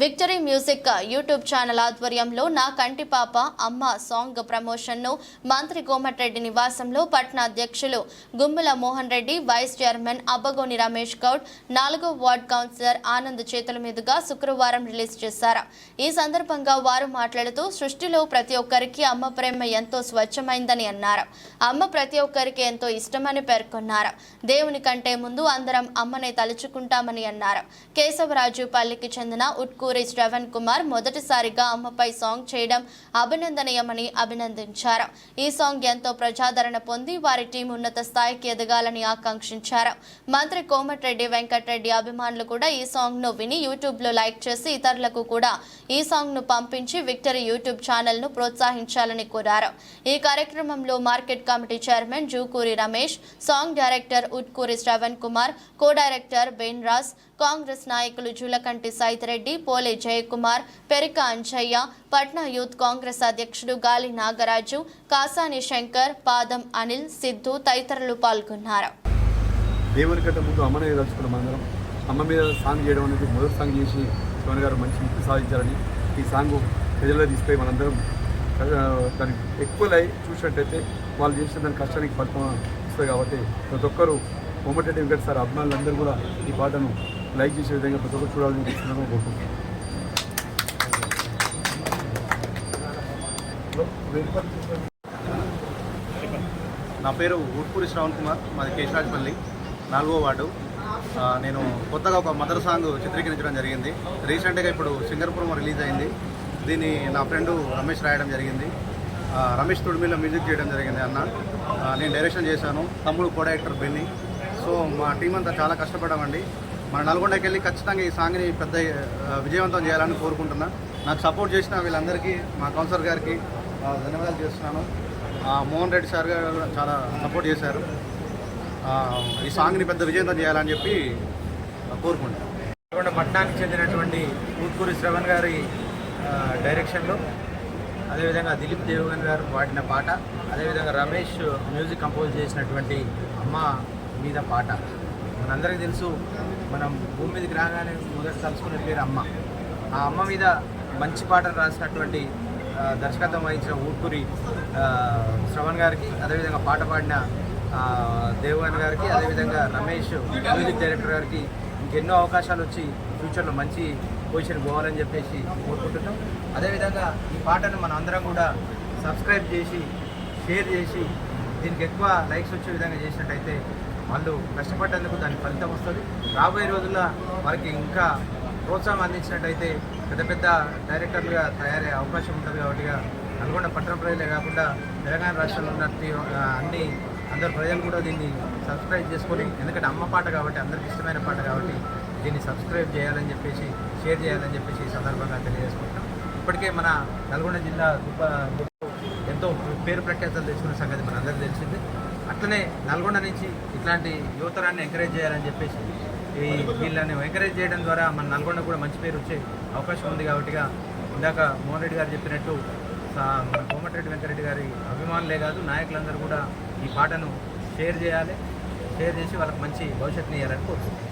Victory music YouTube channel ఆధ్వర్యంలో నా కంటి పాప అమ్మ సాంగ్ ప్రమోషన్ను మంత్రి కోమటిరెడ్డి నివాసంలో పట్నా అధ్యక్షులు గుమ్ముల మోహన్ రెడ్డి వైస్ చైర్మన్ అబ్బగోని రమేష్ గౌడ్ నాలుగో వార్డ్ కౌన్సిలర్ ఆనంద్ చేతుల మీదుగా శుక్రవారం రిలీజ్ చేశారు. ఈ సందర్భంగా వారు మాట్లాడుతూ సృష్టిలో ప్రతి ఒక్కరికి అమ్మ ప్రేమ ఎంతో స్వచ్ఛమైందని అన్నారు. అమ్మ ప్రతి ఒక్కరికి ఎంతో ఇష్టమని పేర్కొన్నారు. దేవుని కంటే ముందు అందరం అమ్మనే తలుచుకుంటామని అన్నారు. కేశవరాజు పల్లికి చెందిన ఉట్కూరి శ్రవణ్ కుమార్ మొదటిసారిగా అమ్మపై సాంగ్ చేయడం అభినందనీయమని అభినందించారు. ఈ సాంగ్ ఎంతో ప్రజాదరణ పొంది వారి టీం ఉన్నత స్థాయికి ఎదగాలని ఆకాంక్షించారు. మంత్రి కోమటిరెడ్డి వెంకటరెడ్డి అభిమానులు కూడా ఈ సాంగ్ను విని యూట్యూబ్లో లైక్ చేసి ఇతరులకు కూడా ఈ సాంగ్ను పంపించి విక్టరీ యూట్యూబ్ ఛానల్ను ప్రోత్సహించాలని కోరారు. ఈ కార్యక్రమంలో market committee chairman Jukuri Ramesh song director Utkuri Shravan Kumar co director Benraj Congress నాయకులు జూలకంటి సైతిరెడ్డి పోలే జయకుమార్ పెరిక అంజయ్య పట్నా యూత్ కాంగ్రెస్ అధ్యక్షుడు గాలి నాగరాజు కాసాని శంకర్ పాదం అనిల్ సిద్ధు తదితరులు పాల్గొన్నారు. దేవుని కంటే ముందు అమ్మనే తలుచుకున్నాం అందరం అమ్మ మీద సాంగ్ చేయడం అనేది మొదటి సాంగ్ చేసి శివన్ గారు మంచి ముక్తి సాధించారని ఈ సాంగ్ ప్రజల్లో తీసుకుపోయి మనందరం దానికి ఎక్కువ లై చూసినట్టయితే వాళ్ళు చేసిన దాని కష్టానికి ఫలితం వస్తుంది కాబట్టి ప్రతి ఒక్కరు కోమటిరెడ్డి వెంకట సార్ అభిమానులందరూ కూడా ఈ పాటను లైక్ చేసే విధంగా ప్రతి ఒక్కరు చూడాలని చూస్తున్నాను కోరుకుంటున్నాను. నా పేరు ఊట్పూరి శ్రవణ్ కుమార్ మాది కేశరాజపల్లి నాలుగో వార్డు. నేను కొత్తగా ఒక మదర్ సాంగ్ చిత్రీకరించడం జరిగింది. రీసెంట్గా ఇప్పుడు సింగర్పురం రిలీజ్ అయింది. దీన్ని నా ఫ్రెండ్ రమేష్ రాయడం జరిగింది. రమేష్ తుడిమిలో మ్యూజిక్ చేయడం జరిగింది అన్న. నేను డైరెక్షన్ చేశాను. తమ్ముడు కో డైరెక్టర్ బెన్ని. సో మా టీం అంతా చాలా కష్టపడ్డామండి. మన నల్గొండకి వెళ్ళి ఖచ్చితంగా ఈ సాంగ్ని పెద్ద విజయవంతం చేయాలని కోరుకుంటున్నా. నాకు సపోర్ట్ చేసిన వీళ్ళందరికీ మా కౌన్సిలర్ గారికి ధన్యవాదాలు చేస్తున్నాను. ఆ, మోహన్ రెడ్డి సార్ గారు చాలా సపోర్ట్ చేశారు. ఈ సాంగ్ని పెద్ద విజయవంతం చేయాలని చెప్పి కోరుకుంటాను నల్గొండ పట్టణానికి చెందినటువంటి కూతుకూరి శ్రవణ్ గారి డైరెక్షన్లో అదేవిధంగా దిలీప్ దేవగన్ గారు పాడిన పాట. అదేవిధంగా రమేష్ మ్యూజిక్ కంపోజ్ చేసినటువంటి అమ్మ మీద పాట. మనందరికీ తెలుసు మనం భూమి మీదకి రాగానే మొదటి తలుచుకునే పేరు అమ్మ. ఆ అమ్మ మీద మంచి పాటలు రాసినటువంటి దర్శకత్వం వహించిన ఊట్కూరి శ్రవణ్ గారికి అదేవిధంగా పాట పాడిన దేవగన్ గారికి అదేవిధంగా రమేష్ మ్యూజిక్ డైరెక్టర్ గారికి ఇంకెన్నో అవకాశాలు వచ్చి ఫ్యూచర్లో మంచి పొజిషన్ పోవాలని చెప్పేసి కోరుకుంటున్నాం. అదేవిధంగా ఈ పాటను మనం అందరం కూడా సబ్స్క్రైబ్ చేసి షేర్ చేసి దీనికి ఎక్కువ లైక్స్ వచ్చే విధంగా చేసినట్టయితే వాళ్ళు కష్టపడ్డందుకు దాని ఫలితం వస్తుంది. రాబోయే రోజుల్లో వారికి ఇంకా ప్రోత్సాహం అందించినట్టయితే పెద్ద పెద్ద డైరెక్టర్లుగా తయారయ్యే అవకాశం ఉంటుంది కాబట్టి నల్గొండ పట్టణ ప్రజలే కాకుండా తెలంగాణ రాష్ట్రంలో ఉన్న అన్ని అందరు ప్రజలు కూడా దీన్ని సబ్స్క్రైబ్ చేసుకొని ఎందుకంటే అమ్మ పాట కాబట్టి అందరికి ఇష్టమైన పాట కాబట్టి దీన్ని సబ్స్క్రైబ్ చేయాలని చెప్పేసి షేర్ చేయాలని చెప్పేసి ఈ సందర్భంగా తెలియజేసుకుంటాం ఇప్పటికే మన నల్గొండ జిల్లా గొప్ప ఎంతో పేరు ప్రఖ్యాతలు తెచ్చుకున్న సంగతి మనందరికీ తెలిసింది. అట్లనే నల్గొండ నుంచి ఇట్లాంటి యువతరాన్ని ఎంకరేజ్ చేయాలని చెప్పేసి ఈ వీళ్ళని ఎంకరేజ్ చేయడం ద్వారా మన నల్గొండ కూడా మంచి పేరు వచ్చే అవకాశం ఉంది కాబట్టిగా ఇందాక మోహన్ రెడ్డి గారు చెప్పినట్టు మన కోమటిరెడ్డి వెంకరెడ్డి గారి అభిమానులే కాదు నాయకులందరూ కూడా ఈ పాటను షేర్ చేయాలి. షేర్ చేసి వాళ్ళకి మంచి భవిష్యత్తుని ఇవ్వాలని కోరుతున్నాను